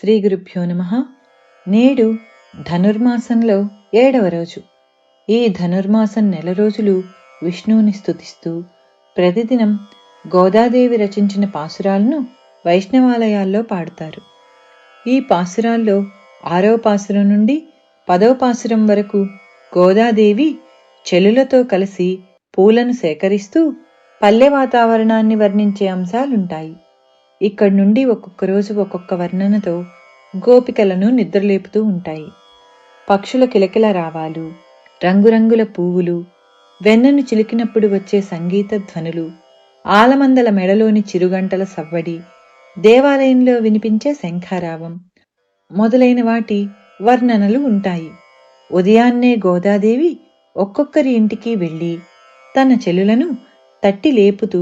శ్రీ గురుభ్యో నమ. నేడు ధనుర్మాసంలో ఏడవ రోజు. ఈ ధనుర్మాసం నెల రోజులు విష్ణువుని స్తుతిస్తూ ప్రతిదినం గోదాదేవి రచించిన పాసురాలను వైష్ణవాలయాల్లో పాడుతారు. ఈ పాసురాల్లో ఆరో పాసురం నుండి పదో పాసురం వరకు గోదాదేవి చెలులతో కలిసి పూలను సేకరిస్తూ పల్లె వాతావరణాన్ని వర్ణించే అంశాలుంటాయి. ఇక్కడి నుండి ఒక్కొక్క రోజు ఒక్కొక్క వర్ణనతో గోపికలను నిద్రలేపుతూ ఉంటాయి. పక్షుల కిలకిల రావాలు రంగురంగుల పువ్వులు వెన్నను చిలికినప్పుడు వచ్చే సంగీత ధ్వనులు ఆలమందల మెడలోని చిరుగంటల సవ్వడి దేవాలయంలో వినిపించే శంఖారావం మొదలైన వాటి వర్ణనలు ఉంటాయి. ఉదయాన్నే గోదాదేవి ఒక్కొక్కరి ఇంటికి వెళ్ళి తన చెలులను తట్టి లేపుతూ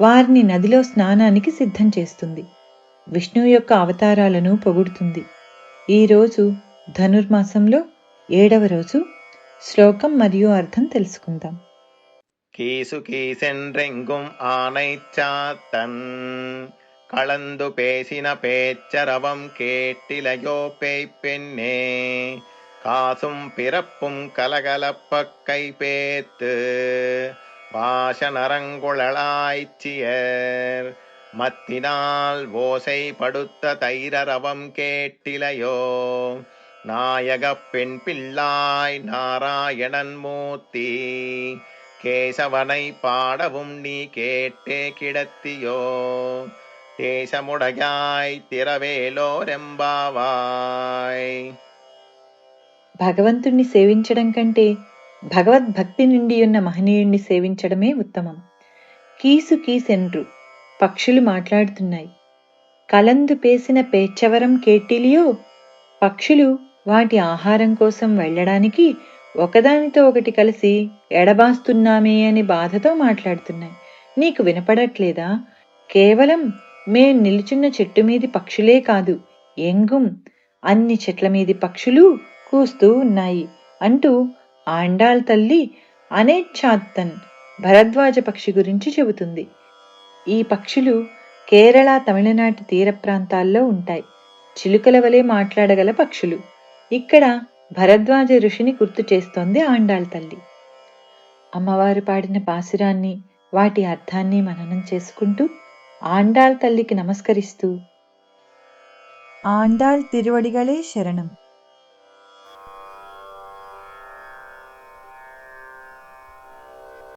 వారిని నదిలో స్నానానికి సిద్ధం చేస్తుంది విష్ణువు యొక్క అవతారాలను పొగుడుతుంది ఈరోజు ధనుర్మాసంలో ఏడవ రోజు శ్లోకం మరియు అర్థం తెలుసుకుందాం கீசு கீசென்றெங்கும் ஆனை சாத்தன் கலந்து பேசின பேச்சரவம் கேட்டிலையோ பேய் பெண்ணே காசும் பிறப்பும் கலகலப்ப கை பேத்து பாஷனரங்குழலாய்ச்சியர் மத்தினால் ஓசை படுத்த தைரரவம் கேட்டிலையோ நாயகப் பெண் பிள்ளாய் நாராயணன் மூர்த்தி கேசவனை பாடவும் நீ கேட்டே கிடத்தியோ தேசமுடையாய் తిరవేలోరెంబావాయ్ భగవంతుణ్ణి సేవించడం కంటే భగవద్భక్తి నిండి ఉన్న మహనీయుణ్ణి సేవించడమే ఉత్తమం. కీసు కీసెన్రు పక్షులు మాట్లాడుతున్నాయి. కలందు పేసిన పేచ్చవరం కేటిలియో పక్షులు వాటి ఆహారం కోసం వెళ్ళడానికి ఒకదానితో ఒకటి కలిసి ఎడబాస్తున్నామే అని బాధతో మాట్లాడుతున్నాయి. నీకు వినపడట్లేదా? కేవలం మేం నిలుచున్న చెట్టు మీది పక్షులే కాదు ఎంగుం అన్ని చెట్ల మీది పక్షులు కూస్తూ ఉన్నాయి అంటూ ఆండాల్ తల్లి అనేచ్ఛాత్తన్ భరద్వాజ పక్షి గురించి చెబుతుంది. ఈ పక్షులు కేరళ తమిళనాటి తీర ప్రాంతాల్లో ఉంటాయి. చిలుకల వలె మాట్లాడగల పక్షులు. ఇక్కడ భరద్వాజ ఋషిని గుర్తు చేస్తోంది ఆండాళ్ తల్లి. అమ్మవారు పాడిన పాసురాన్ని వాటి అర్థాన్ని మననం చేసుకుంటూ ఆండాళ్ తల్లికి నమస్కరిస్తూ ఆండాళ్ తిరువడిగలే శరణం.